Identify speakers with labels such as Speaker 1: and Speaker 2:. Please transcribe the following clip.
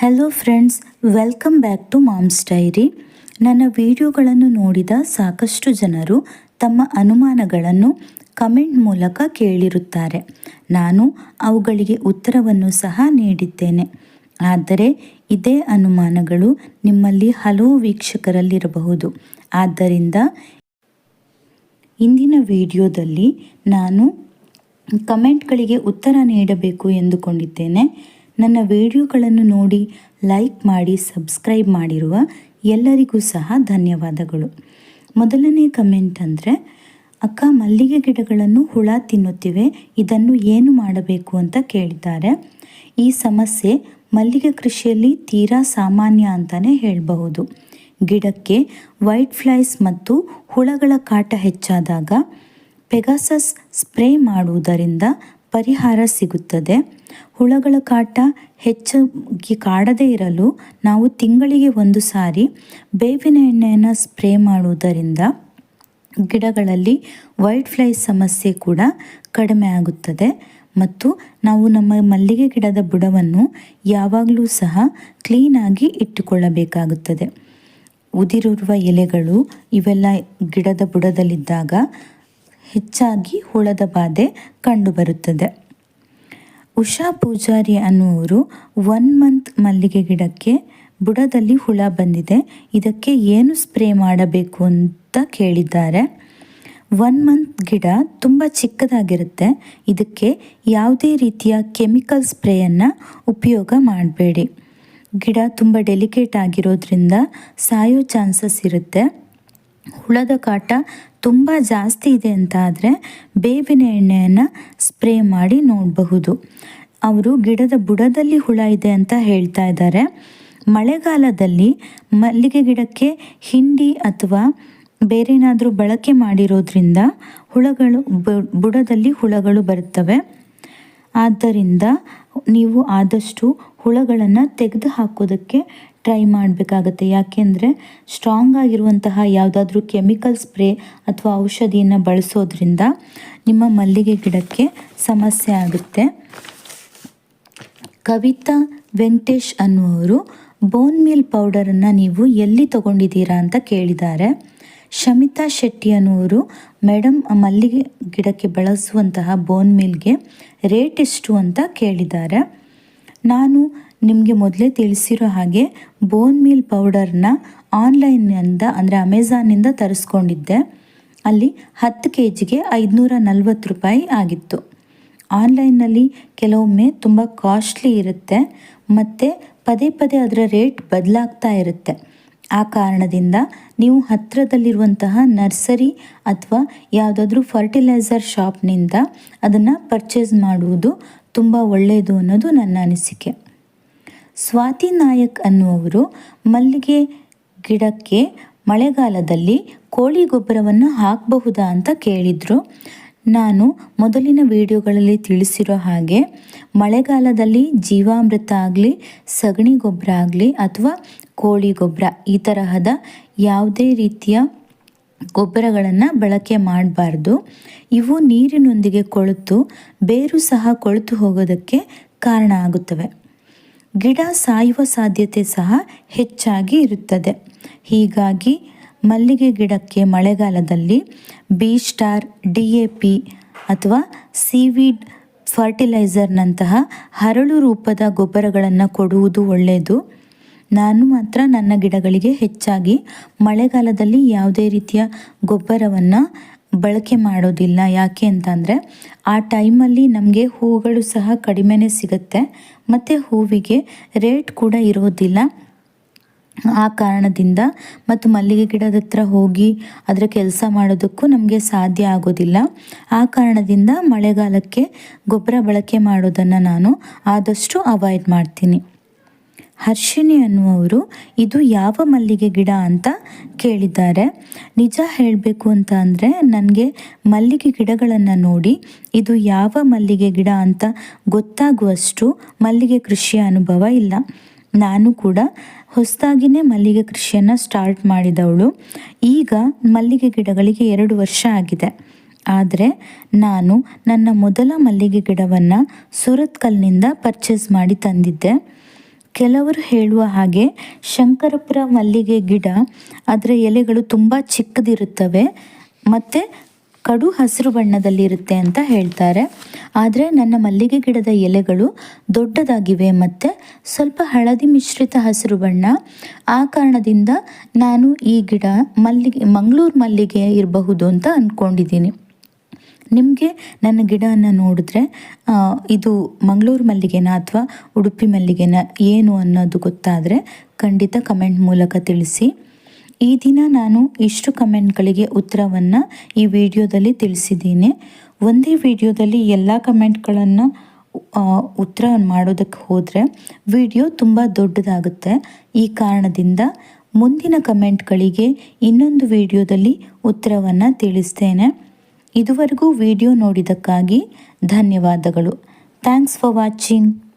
Speaker 1: Hello friends welcome back to Mom's Diary ನನ್ನ ವಿಡಿಯೋಗಳನ್ನು ನೋಡಿದ ಸಾಕಷ್ಟು ಜನರು ತಮ್ಮ ಅನುಮಾನಗಳನ್ನು ಕಮೆಂಟ್ ಮೂಲಕ ಕೇಳಿರುತ್ತಾರೆ. ನಾನು ಅವುಗಳಿಗೆ ಉತ್ತರವನ್ನು ಸಹ ನೀಡಿದ್ದೇನೆ. ಆದರೆ ಇದೇ ಅನುಮಾನಗಳು ನಿಮ್ಮಲ್ಲಿ ಹಲವು ವೀಕ್ಷಕರಲ್ಲಿರಬಹುದು. ಆದ್ದರಿಂದ ಇಂದಿನ ವಿಡಿಯೋದಲ್ಲಿ ನಾನು ಕಮೆಂಟ್ಗಳಿಗೆ ಉತ್ತರ ನೀಡಬೇಕು ಎಂದುಕೊಂಡಿದ್ದೇನೆ. ನನ್ನ ವಿಡಿಯೋಗಳನ್ನು ನೋಡಿ ಲೈಕ್ ಮಾಡಿ, ಸಬ್ಸ್ಕ್ರೈಬ್ ಮಾಡಿರುವ ಎಲ್ಲರಿಗೂ ಸಹ ಧನ್ಯವಾದಗಳು. ಮೊದಲನೇ ಕಮೆಂಟ್ ಅಂದರೆ, ಅಕ್ಕ, ಮಲ್ಲಿಗೆ ಗಿಡಗಳನ್ನು ಹುಳ ತಿನ್ನುತ್ತಿವೆ, ಇದನ್ನು ಏನು ಮಾಡಬೇಕು ಅಂತ ಕೇಳಿದ್ದಾರೆ. ಈ ಸಮಸ್ಯೆ ಮಲ್ಲಿಗೆ ಕೃಷಿಯಲ್ಲಿ ತೀರಾ ಸಾಮಾನ್ಯ ಅಂತಲೇ ಹೇಳಬಹುದು. ಗಿಡಕ್ಕೆ ವೈಟ್ ಫ್ಲೈಸ್ ಮತ್ತು ಹುಳಗಳ ಕಾಟ ಹೆಚ್ಚಾದಾಗ ಪೆಗಾಸಸ್ ಸ್ಪ್ರೇ ಮಾಡುವುದರಿಂದ ಪರಿಹಾರ ಸಿಗುತ್ತದೆ. ಹುಳಗಳ ಕಾಟ ಹೆಚ್ಚಾಗಿ ಕಾಡದೇ ಇರಲು ನಾವು ತಿಂಗಳಿಗೆ ಒಂದು ಸಾರಿ ಬೇವಿನ ಎಣ್ಣೆಯನ್ನು ಸ್ಪ್ರೇ ಮಾಡುವುದರಿಂದ ಗಿಡಗಳಲ್ಲಿ ವೈಟ್ ಫ್ಲೈ ಸಮಸ್ಯೆ ಕೂಡ ಕಡಿಮೆ ಆಗುತ್ತದೆ. ಮತ್ತು ನಾವು ನಮ್ಮ ಮಲ್ಲಿಗೆ ಗಿಡದ ಬುಡವನ್ನು ಯಾವಾಗಲೂ ಸಹ ಕ್ಲೀನಾಗಿ ಇಟ್ಟುಕೊಳ್ಳಬೇಕಾಗುತ್ತದೆ. ಉದಿರಿರುವ ಎಲೆಗಳು ಇವೆಲ್ಲ ಗಿಡದ ಬುಡದಲ್ಲಿದ್ದಾಗ ಹೆಚ್ಚಾಗಿ ಹುಳದ ಬಾಧೆ ಕಂಡುಬರುತ್ತದೆ. ಉಷಾ ಪೂಜಾರಿ ಅನ್ನುವರು ಒನ್ ಮಂತ್ ಮಲ್ಲಿಗೆ ಗಿಡಕ್ಕೆ ಬುಡದಲ್ಲಿ ಹುಳ ಬಂದಿದೆ. ಇದಕ್ಕೆ ಏನು ಸ್ಪ್ರೇ ಮಾಡಬೇಕು ಅಂತ ಕೇಳಿದ್ದಾರೆ. ಒನ್ ಮಂತ್ ಗಿಡ ತುಂಬ ಚಿಕ್ಕದಾಗಿರುತ್ತೆ. ಇದಕ್ಕೆ ಯಾವುದೇ ರೀತಿಯ ಕೆಮಿಕಲ್ ಸ್ಪ್ರೇಯನ್ನು ಉಪಯೋಗ ಮಾಡಬೇಡಿ. ಗಿಡ ತುಂಬ ಡೆಲಿಕೇಟ್ ಆಗಿರೋದ್ರಿಂದ ಸಾಯೋ ಚಾನ್ಸಸ್ ಇರುತ್ತೆ. ಹುಳದ ಕಾಟ ತುಂಬ ಜಾಸ್ತಿ ಇದೆ ಅಂತ ಆದರೆ ಬೇವಿನ ಎಣ್ಣೆಯನ್ನು ಸ್ಪ್ರೇ ಮಾಡಿ ನೋಡಬಹುದು. ಅವರು ಗಿಡದ ಬುಡದಲ್ಲಿ ಹುಳ ಇದೆ ಅಂತ ಹೇಳ್ತಾ ಇದ್ದಾರೆ. ಮಳೆಗಾಲದಲ್ಲಿ ಮಲ್ಲಿಗೆ ಗಿಡಕ್ಕೆ ಹಿಂಡಿ ಅಥವಾ ಬೇರೆ ಏನಾದರೂ ಬಳಕೆ ಮಾಡಿರೋದ್ರಿಂದ ಹುಳಗಳು ಬುಡದಲ್ಲಿ ಹುಳಗಳು ಬರುತ್ತವೆ. ಆದ್ದರಿಂದ ನೀವು ಆದಷ್ಟು ಹುಳಗಳನ್ನು ತೆಗೆದು ಹಾಕೋದಕ್ಕೆ ಟ್ರೈ ಮಾಡಬೇಕಾಗತ್ತೆ. ಯಾಕೆಂದರೆ ಸ್ಟ್ರಾಂಗ್ ಆಗಿರುವಂತಹ ಯಾವುದಾದ್ರೂ ಕೆಮಿಕಲ್ ಸ್ಪ್ರೇ ಅಥವಾ ಔಷಧಿಯನ್ನು ಬಳಸೋದ್ರಿಂದ ನಿಮ್ಮ ಮಲ್ಲಿಗೆ ಗಿಡಕ್ಕೆ ಸಮಸ್ಯೆ ಆಗುತ್ತೆ. ಕವಿತಾ ವೆಂಕಟೇಶ್ ಅನ್ನುವರು ಬೋನ್ ಮೀಲ್ ಪೌಡರನ್ನು ನೀವು ಎಲ್ಲಿ ತಗೊಂಡಿದ್ದೀರಾ ಅಂತ ಕೇಳಿದ್ದಾರೆ. ಶಮಿತಾ ಶೆಟ್ಟಿ ಅನ್ನುವರು ಮೇಡಮ್ ಮಲ್ಲಿಗೆ ಗಿಡಕ್ಕೆ ಬಳಸುವಂತಹ ಬೋನ್ ಮೀಲ್ಗೆ ರೇಟ್ ಎಷ್ಟು ಅಂತ ಕೇಳಿದ್ದಾರೆ. ನಾನು ನಿಮಗೆ ಮೊದಲೇ ತಿಳಿಸಿರೋ ಹಾಗೆ ಬೋನ್ ಮೀಲ್ ಪೌಡರ್ನ ಆನ್ಲೈನಿಂದ ಅಂದರೆ ಅಮೆಝಾನಿಂದ ತರಿಸ್ಕೊಂಡಿದ್ದೆ. ಅಲ್ಲಿ ಹತ್ತು ಕೆ ಜಿಗೆ ಐದುನೂರ ನಲ್ವತ್ತು ರೂಪಾಯಿ ಆಗಿತ್ತು. ಆನ್ಲೈನ್ನಲ್ಲಿ ಕೆಲವೊಮ್ಮೆ ತುಂಬ ಕಾಸ್ಟ್ಲಿ ಇರುತ್ತೆ. ಮತ್ತು ಪದೇ ಪದೇ ಅದರ ರೇಟ್ ಬದಲಾಗ್ತಾ ಇರುತ್ತೆ. ಆ ಕಾರಣದಿಂದ ನೀವು ಹತ್ತಿರದಲ್ಲಿರುವಂತಹ ನರ್ಸರಿ ಅಥವಾ ಯಾವುದಾದ್ರೂ ಫರ್ಟಿಲೈಸರ್ ಶಾಪ್ನಿಂದ ಅದನ್ನು ಪರ್ಚೇಸ್ ಮಾಡುವುದು ತುಂಬ ಒಳ್ಳೆಯದು ಅನ್ನೋದು ನನ್ನ ಅನಿಸಿಕೆ. ಸ್ವಾತಿ ನಾಯಕ್ ಅನ್ನುವರು ಮಲ್ಲಿಗೆ ಗಿಡಕ್ಕೆ ಮಳೆಗಾಲದಲ್ಲಿ ಕೋಳಿ ಗೊಬ್ಬರವನ್ನು ಹಾಕಬಹುದಾ ಅಂತ ಕೇಳಿದರು. ನಾನು ಮೊದಲಿನ ವಿಡಿಯೋಗಳಲ್ಲಿ ತಿಳಿಸಿರೋ ಹಾಗೆ ಮಳೆಗಾಲದಲ್ಲಿ ಜೀವಾಮೃತ ಆಗಲಿ, ಸಗಣಿ ಗೊಬ್ಬರ ಆಗಲಿ ಅಥವಾ ಕೋಳಿ ಗೊಬ್ಬರ ಈ ತರಹದ ಯಾವುದೇ ರೀತಿಯ ಗೊಬ್ಬರಗಳನ್ನು ಬಳಕೆ ಮಾಡಬಾರ್ದು. ಇವು ನೀರಿನೊಂದಿಗೆ ಕೊಳೆತು, ಬೇರು ಸಹ ಕೊಳೆತು ಹೋಗೋದಕ್ಕೆ ಕಾರಣ ಆಗುತ್ತವೆ. ಗಿಡ ಸಾಯುವ ಸಾಧ್ಯತೆ ಸಹ ಹೆಚ್ಚಾಗಿ ಇರುತ್ತದೆ. ಹೀಗಾಗಿ ಮಲ್ಲಿಗೆ ಗಿಡಕ್ಕೆ ಮಳೆಗಾಲದಲ್ಲಿ B star, D A P ಅಥವಾ ಸೀವೀಡ್ ಫರ್ಟಿಲೈಸರ್ನಂತಹ ಹರಳು ರೂಪದ ಗೊಬ್ಬರಗಳನ್ನು ಕೊಡುವುದು ಒಳ್ಳೆಯದು. ನಾನು ಮಾತ್ರ ನನ್ನ ಗಿಡಗಳಿಗೆ ಹೆಚ್ಚಾಗಿ ಮಳೆಗಾಲದಲ್ಲಿ ಯಾವುದೇ ರೀತಿಯ ಗೊಬ್ಬರವನ್ನು ಬಳಕೆ ಮಾಡೋದಿಲ್ಲ. ಯಾಕೆ ಅಂತಂದರೆ, ಆ ಟೈಮಲ್ಲಿ ನಮಗೆ ಹೂಗಳು ಸಹ ಕಡಿಮೆನೇ ಸಿಗುತ್ತೆ. ಮತ್ತು ಹೂವಿಗೆ ರೇಟ್ ಕೂಡ ಇರೋದಿಲ್ಲ. ಆ ಕಾರಣದಿಂದ ಮತ್ತು ಮಲ್ಲಿಗೆ ಗಿಡದ ಹತ್ರ ಹೋಗಿ ಅದರ ಕೆಲಸ ಮಾಡೋದಕ್ಕೂ ನಮಗೆ ಸಾಧ್ಯ ಆಗೋದಿಲ್ಲ. ಆ ಕಾರಣದಿಂದ ಮಳೆಗಾಲಕ್ಕೆ ಗೊಬ್ಬರ ಬಳಕೆ ಮಾಡೋದನ್ನು ನಾನು ಆದಷ್ಟು ಅವಾಯ್ಡ್ ಮಾಡ್ತೀನಿ. ಹರ್ಷಿಣಿ ಅನ್ನುವರು ಇದು ಯಾವ ಮಲ್ಲಿಗೆ ಗಿಡ ಅಂತ ಕೇಳಿದ್ದಾರೆ. ನಿಜ ಹೇಳಬೇಕು ಅಂತ ಅಂದರೆ ನನಗೆ ಮಲ್ಲಿಗೆ ಗಿಡಗಳನ್ನು ನೋಡಿ ಇದು ಯಾವ ಮಲ್ಲಿಗೆ ಗಿಡ ಅಂತ ಗೊತ್ತಾಗುವಷ್ಟು ಮಲ್ಲಿಗೆ ಕೃಷಿಯ ಅನುಭವ ಇಲ್ಲ. ನಾನು ಕೂಡ ಹೊಸದಾಗಿನೇ ಮಲ್ಲಿಗೆ ಕೃಷಿಯನ್ನು ಸ್ಟಾರ್ಟ್ ಮಾಡಿದವಳು. ಈಗ ಮಲ್ಲಿಗೆ ಗಿಡಗಳಿಗೆ ಎರಡು ವರ್ಷ ಆಗಿದೆ. ಆದರೆ ನಾನು ನನ್ನ ಮೊದಲ ಮಲ್ಲಿಗೆ ಗಿಡವನ್ನು ಸುರತ್ಕಲ್ನಿಂದ ಪರ್ಚೇಸ್ ಮಾಡಿ ತಂದಿದ್ದೆ. ಕೆಲವರು ಹೇಳುವ ಹಾಗೆ ಶಂಕರಪುರ ಮಲ್ಲಿಗೆ ಗಿಡ, ಅದರ ಎಲೆಗಳು ತುಂಬ ಚಿಕ್ಕದಿರುತ್ತವೆ, ಮತ್ತು ಕಡು ಹಸಿರು ಬಣ್ಣದಲ್ಲಿರುತ್ತೆ ಅಂತ ಹೇಳ್ತಾರೆ. ಆದರೆ ನನ್ನ ಮಲ್ಲಿಗೆ ಗಿಡದ ಎಲೆಗಳು ದೊಡ್ಡದಾಗಿವೆ ಮತ್ತು ಸ್ವಲ್ಪ ಹಳದಿ ಮಿಶ್ರಿತ ಹಸಿರು ಬಣ್ಣ. ಆ ಕಾರಣದಿಂದ ನಾನು ಈ ಗಿಡ ಮಲ್ಲಿಗೆ, ಮಂಗಳೂರು ಮಲ್ಲಿಗೆ ಇರಬಹುದು ಅಂತ ಅಂದ್ಕೊಂಡಿದ್ದೀನಿ ನಿಮಗೆ ನನ್ನ ಗಿಡವನ್ನು ನೋಡಿದ್ರೆ ಇದು ಮಂಗಳೂರು ಮಲ್ಲಿಗೆನ ಅಥವಾ ಉಡುಪಿ ಮಲ್ಲಿಗೆನ ಏನು ಅನ್ನೋದು ಗೊತ್ತಾದರೆ ಖಂಡಿತ ಕಮೆಂಟ್ ಮೂಲಕ ತಿಳಿಸಿ. ಈ ದಿನ ನಾನು ಇಷ್ಟು ಕಮೆಂಟ್ಗಳಿಗೆ ಉತ್ತರವನ್ನು ಈ ವಿಡಿಯೋದಲ್ಲಿ ತಿಳಿಸಿದ್ದೀನಿ. ಒಂದೇ ವಿಡಿಯೋದಲ್ಲಿ ಎಲ್ಲ ಕಮೆಂಟ್ಗಳನ್ನು ಉತ್ತರ ಮಾಡೋದಕ್ಕೆ ಹೋದರೆ ವಿಡಿಯೋ ತುಂಬ ದೊಡ್ಡದಾಗುತ್ತೆ. ಈ ಕಾರಣದಿಂದ ಮುಂದಿನ ಕಮೆಂಟ್ಗಳಿಗೆ ಇನ್ನೊಂದು ವಿಡಿಯೋದಲ್ಲಿ ಉತ್ತರವನ್ನು ತಿಳಿಸ್ತೇನೆ. ಇದುವರೆಗೂ ವಿಡಿಯೋ ನೋಡಿದ್ದಕ್ಕಾಗಿ ಧನ್ಯವಾದಗಳು. Thanks for watching